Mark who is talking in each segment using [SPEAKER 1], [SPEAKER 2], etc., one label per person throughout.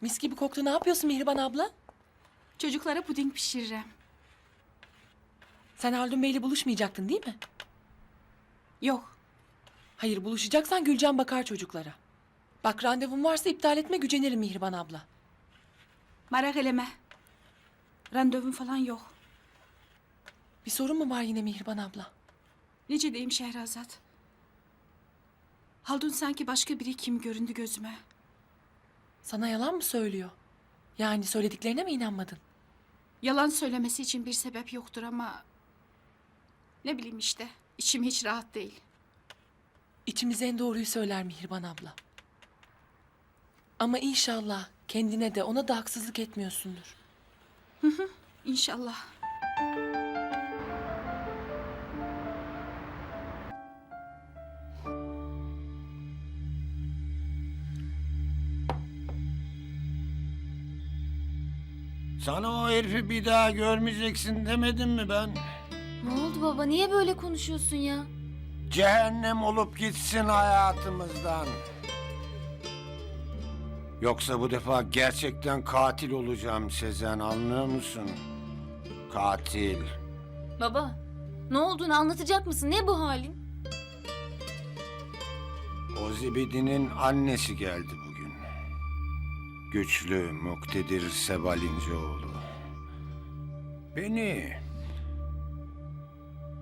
[SPEAKER 1] Mis gibi koktu. Ne yapıyorsun Mihriban abla?
[SPEAKER 2] Çocuklara puding pişiririm.
[SPEAKER 1] Sen Haldun Bey'le buluşmayacaktın değil mi?
[SPEAKER 2] Yok.
[SPEAKER 1] Hayır buluşacaksan Gülcan bakar çocuklara. Bak randevum varsa iptal etme gücenirim Mihriban abla.
[SPEAKER 2] Merak eleme. Randevum falan yok.
[SPEAKER 1] Bir sorun mu var yine Mihriban abla?
[SPEAKER 2] Nice diyeyim Şehrazat. Haldun sanki başka biri kim göründü gözüme.
[SPEAKER 1] Sana yalan mı söylüyor? Yani söylediklerine mi inanmadın?
[SPEAKER 2] Yalan söylemesi için bir sebep yoktur ama... Ne bileyim işte. içim hiç rahat değil.
[SPEAKER 1] İçimiz en doğruyu söyler Mihriban abla. Ama inşallah kendine de ona da haksızlık etmiyorsundur.
[SPEAKER 2] İnşallah.
[SPEAKER 3] Sana o herifi bir daha görmeyeceksin demedim mi ben?
[SPEAKER 4] Ne oldu baba? Niye böyle konuşuyorsun ya?
[SPEAKER 3] Cehennem olup gitsin hayatımızdan. Yoksa bu defa gerçekten katil olacağım Sezen anlıyor musun? Katil.
[SPEAKER 4] Baba, ne olduğunu anlatacak mısın? Ne bu halin?
[SPEAKER 3] O zibidinin annesi geldi bugün. Güçlü, muktedir Sebal İnceoğlu. Beni...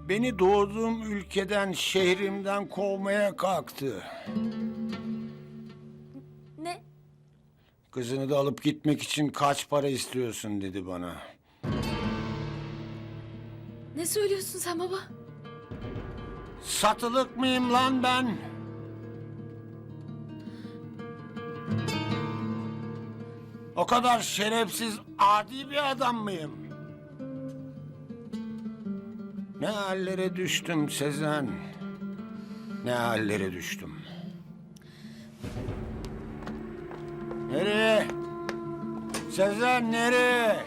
[SPEAKER 3] Beni doğduğum ülkeden, şehrimden kovmaya kalktı.
[SPEAKER 4] Ne?
[SPEAKER 3] Kızını da alıp gitmek için kaç para istiyorsun dedi bana.
[SPEAKER 4] Ne söylüyorsun sen baba?
[SPEAKER 3] Satılık mıyım lan ben? O kadar şerefsiz, adi bir adam mıyım? Ne hallere düştüm Sezen. Ne hallere düştüm. Nereye? Sezen nereye?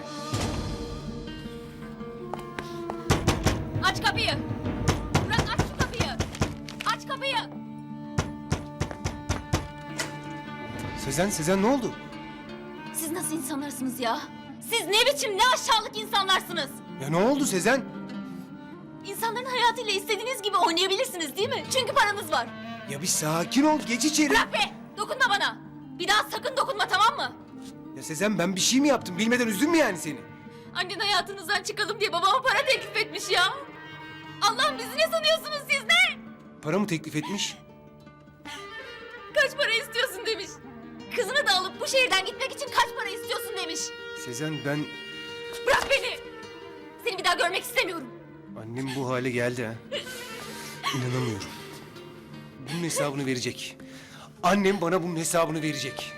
[SPEAKER 4] Aç kapıyı! Bırak aç şu kapıyı! Aç kapıyı!
[SPEAKER 5] Sezen, Sezen ne oldu?
[SPEAKER 4] Siz nasıl insanlarsınız ya? Siz ne biçim, ne aşağılık insanlarsınız?
[SPEAKER 5] Ya ne oldu Sezen?
[SPEAKER 4] İnsanların hayatıyla istediğiniz gibi oynayabilirsiniz değil mi? Çünkü paranız var.
[SPEAKER 5] Ya bir sakin ol, geç içeri.
[SPEAKER 4] Bırak be! Dokunma bana! Bir daha sakın dokunma tamam mı?
[SPEAKER 5] Ya Sezen ben bir şey mi yaptım? Bilmeden üzdüm mü yani seni?
[SPEAKER 4] Annen hayatınızdan çıkalım diye babama para teklif etmiş ya. Allah'ım bizi ne sanıyorsunuz siz ne?
[SPEAKER 5] Para mı teklif etmiş?
[SPEAKER 4] Kaç para istiyorsun demiş. Kızını da alıp bu şehirden gitmek için kaç para istiyorsun demiş.
[SPEAKER 5] Sezen ben...
[SPEAKER 4] Bırak beni! Seni bir daha görmek istemiyorum.
[SPEAKER 5] Annem bu hale geldi ha. İnanamıyorum. Bunun hesabını verecek. Annem bana bunun hesabını verecek.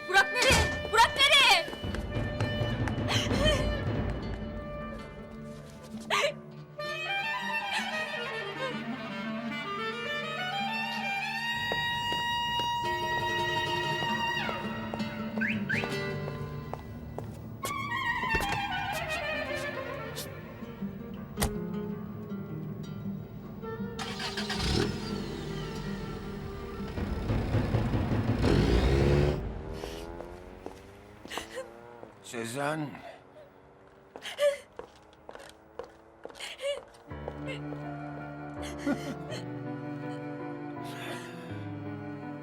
[SPEAKER 3] Sezen.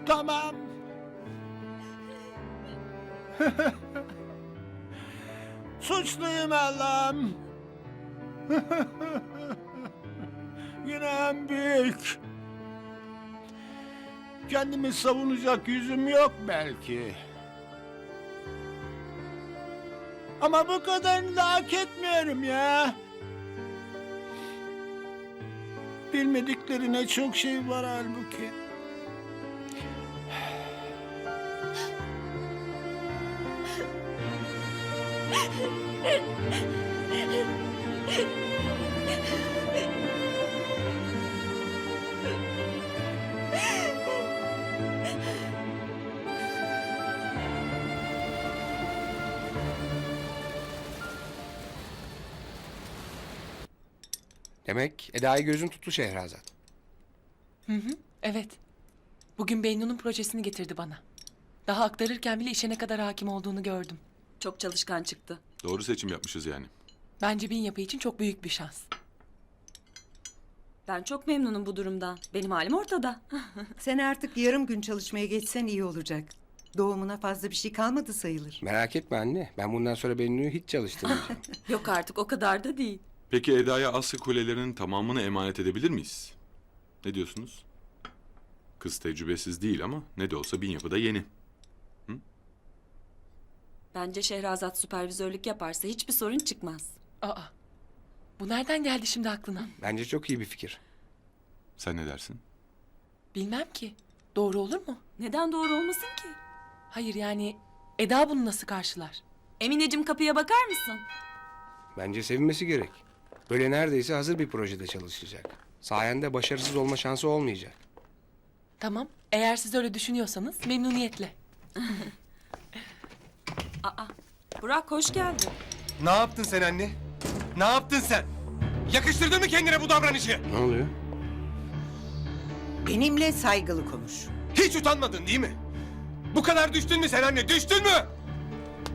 [SPEAKER 3] tamam. Suçluyum Allah'ım. Günahım büyük. Kendimi savunacak yüzüm yok belki. Ama bu kadarını da hak etmiyorum ya. Bilmediklerine çok şey var halbuki.
[SPEAKER 5] Demek Eda'yı gözün tuttu Şehrazat.
[SPEAKER 1] Evet. Bugün Bennu'nun projesini getirdi bana. Daha aktarırken bile işe ne kadar hakim olduğunu gördüm.
[SPEAKER 6] Çok çalışkan çıktı.
[SPEAKER 7] Doğru seçim yapmışız yani.
[SPEAKER 1] Bence bin yapı için çok büyük bir şans.
[SPEAKER 6] Ben çok memnunum bu durumdan. Benim halim ortada.
[SPEAKER 8] Sen artık yarım gün çalışmaya geçsen iyi olacak. Doğumuna fazla bir şey kalmadı sayılır.
[SPEAKER 5] Merak etme anne. Ben bundan sonra Bennu'yu hiç çalıştırmayacağım.
[SPEAKER 6] Yok artık o kadar da değil.
[SPEAKER 7] Peki Eda'ya Asya kulelerinin tamamını emanet edebilir miyiz? Ne diyorsunuz? Kız tecrübesiz değil ama ne de olsa bin yapıda yeni.
[SPEAKER 6] Bence Şehrazat süpervizörlük yaparsa hiçbir sorun çıkmaz.
[SPEAKER 1] Aa, bu nereden geldi şimdi aklına?
[SPEAKER 5] Bence çok iyi bir fikir.
[SPEAKER 7] Sen ne dersin?
[SPEAKER 1] Bilmem ki. Doğru olur mu?
[SPEAKER 6] Neden doğru olmasın ki?
[SPEAKER 1] Hayır yani Eda bunu nasıl karşılar?
[SPEAKER 6] Emineciğim kapıya bakar mısın?
[SPEAKER 5] Bence sevinmesi gerek. Böyle neredeyse hazır bir projede çalışacak. Sayende başarısız olma şansı olmayacak.
[SPEAKER 1] Tamam. Eğer siz öyle düşünüyorsanız memnuniyetle.
[SPEAKER 6] Aa, Burak hoş geldin.
[SPEAKER 5] Ne yaptın sen anne? Ne yaptın sen? Yakıştırdın mı kendine bu davranışı? Ne oluyor?
[SPEAKER 8] Benimle saygılı konuş.
[SPEAKER 5] Hiç utanmadın değil mi? Bu kadar düştün mü sen anne? Düştün mü?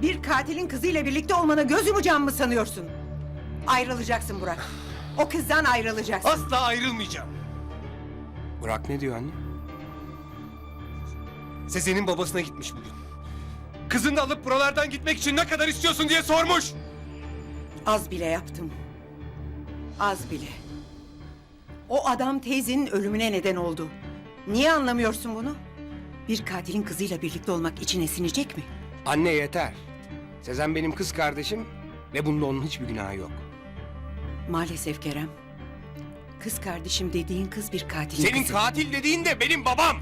[SPEAKER 8] Bir katilin kızıyla birlikte olmana göz yumacağım mı sanıyorsun? Ayrılacaksın Burak. O kızdan ayrılacaksın.
[SPEAKER 5] Asla ayrılmayacağım. Burak ne diyor anne? Sezen'in babasına gitmiş bugün. Kızını alıp buralardan gitmek için ne kadar istiyorsun diye sormuş.
[SPEAKER 8] Az bile yaptım. Az bile. O adam teyzenin ölümüne neden oldu. Niye anlamıyorsun bunu? Bir katilin kızıyla birlikte olmak için sinecek mi?
[SPEAKER 5] Anne yeter. Sezen benim kız kardeşim ve bunda onun hiçbir günahı yok.
[SPEAKER 8] Maalesef Kerem. Kız kardeşim dediğin kız bir katilin
[SPEAKER 5] Senin
[SPEAKER 8] kızı.
[SPEAKER 5] katil dediğin de benim babam.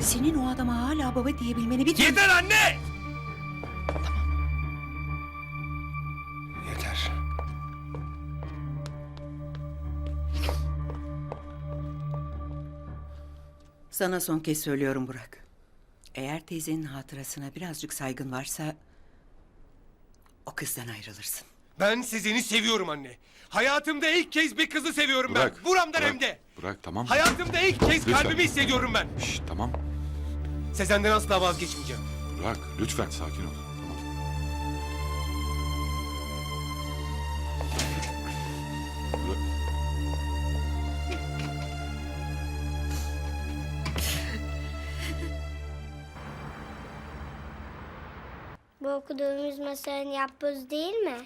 [SPEAKER 8] Senin o adama hala baba diyebilmeni bir.
[SPEAKER 5] Yeter anne! Yeter.
[SPEAKER 8] Sana son kez söylüyorum Burak. Eğer teyzenin hatırasına birazcık saygın varsa... ...o kızdan ayrılırsın.
[SPEAKER 5] Ben Sezen'i seviyorum anne. Hayatımda ilk kez bir kızı seviyorum
[SPEAKER 7] Bırak.
[SPEAKER 5] ben. Buramdan
[SPEAKER 7] bırak,
[SPEAKER 5] hem de.
[SPEAKER 7] Bırak tamam.
[SPEAKER 5] Hayatımda ilk kez
[SPEAKER 7] Lütfen.
[SPEAKER 5] kalbimi hissediyorum ben.
[SPEAKER 7] Şşş, tamam.
[SPEAKER 5] Sezen'den asla vazgeçmeyeceğim.
[SPEAKER 7] Bırak lütfen sakin ol. Tamam. Bırak.
[SPEAKER 9] Bu okuduğumuz masalın yapbozu değil mi?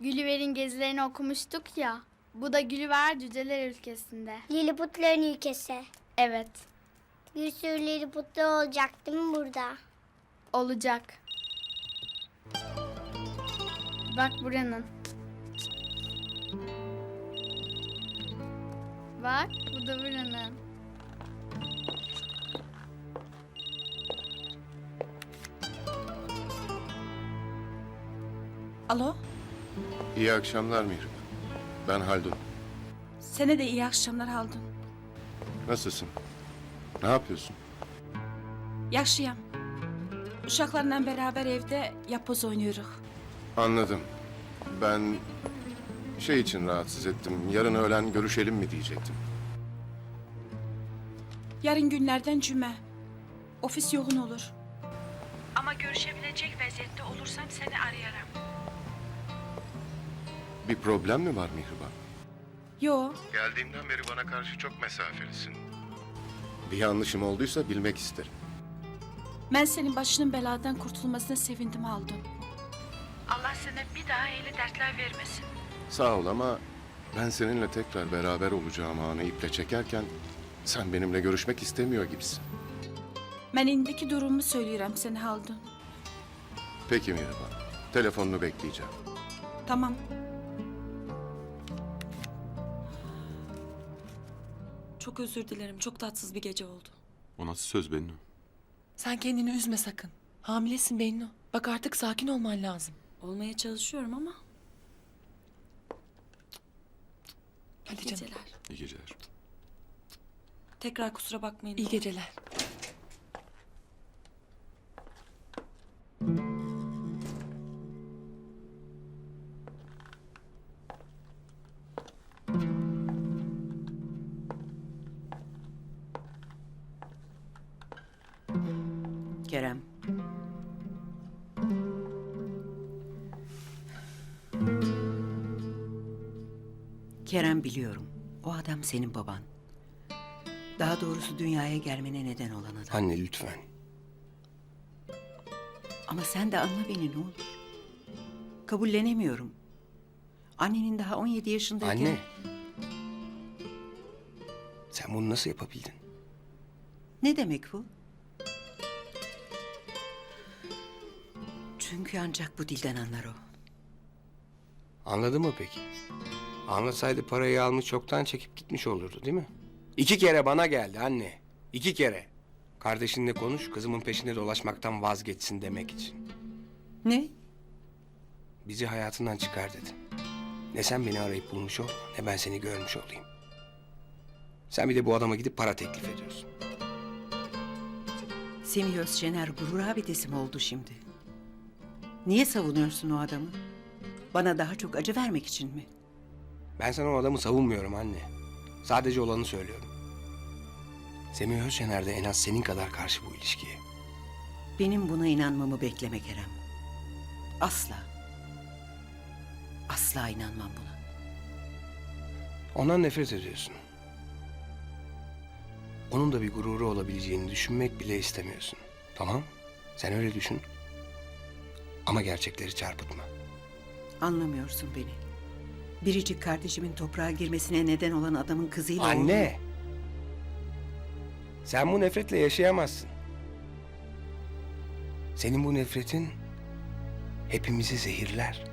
[SPEAKER 10] Gülliver'in gezilerini okumuştuk ya. Bu da Gülliver Cüceler Ülkesi'nde.
[SPEAKER 9] Lilliputların ülkesi.
[SPEAKER 10] Evet,
[SPEAKER 9] Bir sürü Lilliputlar olacak değil mi burada?
[SPEAKER 10] olacak. Bak buranın. Bak, bu da buranın.
[SPEAKER 6] Alo,
[SPEAKER 11] İyi akşamlar Mihrimah. Ben Haldun.
[SPEAKER 6] sene de iyi akşamlar Haldun.
[SPEAKER 11] Nasılsın? Ne yapıyorsun?
[SPEAKER 6] Yaşayam. Uşaklarla beraber evde yapboz oynuyoruz.
[SPEAKER 11] Anladım. Ben şey için rahatsız ettim. Yarın öğlen görüşelim mi diyecektim.
[SPEAKER 6] Yarın günlerden cüme. Ofis yoğun olur.
[SPEAKER 2] Ama görüşebilecek vaziyette olursam seni arayarım.
[SPEAKER 11] Bir problem mi var Mihrimah?
[SPEAKER 6] Yo,
[SPEAKER 11] Geldiğimden beri bana karşı çok mesafelisin. Bir yanlışım olduysa bilmek isterim.
[SPEAKER 6] ben senin başının beladan kurtulmasına sevindim Haldun.
[SPEAKER 10] Allah sana bir daha eli dertler vermesin.
[SPEAKER 11] Sağ ol ama ben seninle tekrar beraber olacağım anı iple çekerken sen benimle görüşmek istemiyor gibisin.
[SPEAKER 6] Ben indiki durumumu söylüyorum sana Haldun.
[SPEAKER 11] Peki Mihrimah. Telefonunu bekleyeceğim.
[SPEAKER 6] Tamam. Çok özür dilerim. Çok tatsız bir gece oldu.
[SPEAKER 7] O nasıl söz Bennu?
[SPEAKER 1] Sen kendini üzme sakın. Hamilesin Bennu. Bak artık sakin olman lazım.
[SPEAKER 6] Olmaya çalışıyorum ama
[SPEAKER 1] Hadi
[SPEAKER 6] iyi
[SPEAKER 1] canım.
[SPEAKER 6] geceler.
[SPEAKER 7] İyi geceler.
[SPEAKER 6] Tekrar kusura bakmayın.
[SPEAKER 1] İyi geceler.
[SPEAKER 8] Kerem biliyorum. O adam senin baban. Daha doğrusu dünyaya gelmene neden olan adam.
[SPEAKER 5] Anne lütfen.
[SPEAKER 8] Ama sen de anla beni ne olur. Kabullenemiyorum. Annenin daha 17 yaşındayken...
[SPEAKER 5] Anne. Sen bunu nasıl yapabildin?
[SPEAKER 8] Ne demek bu? Çünkü ancak bu dilden anlar o.
[SPEAKER 5] Anladı mı peki? Anlasaydı parayı almış çoktan çekip gitmiş olurdu değil mi? İki kere bana geldi anne. İki kere. Kardeşinle konuş kızımın peşinde dolaşmaktan vazgeçsin demek için.
[SPEAKER 8] Ne?
[SPEAKER 5] Bizi hayatından çıkar dedi. Ne sen beni arayıp bulmuş ol ne ben seni görmüş olayım. Sen bir de bu adama gidip para teklif ediyorsun.
[SPEAKER 8] Semih Özşener gurur abidesi mi oldu şimdi? Niye savunuyorsun o adamı? Bana daha çok acı vermek için mi?
[SPEAKER 5] Ben sana o adamı savunmuyorum anne. Sadece olanı söylüyorum. Semih Özşener de en az senin kadar karşı bu ilişkiye.
[SPEAKER 8] Benim buna inanmamı bekleme Kerem. Asla. Asla inanmam buna.
[SPEAKER 5] Ondan nefret ediyorsun. Onun da bir gururu olabileceğini düşünmek bile istemiyorsun. Tamam, sen öyle düşün. Ama gerçekleri çarpıtma.
[SPEAKER 8] Anlamıyorsun beni. Biricik kardeşimin toprağa girmesine neden olan adamın kızıyla...
[SPEAKER 5] Anne! Sen bu nefretle yaşayamazsın. Senin bu nefretin hepimizi zehirler.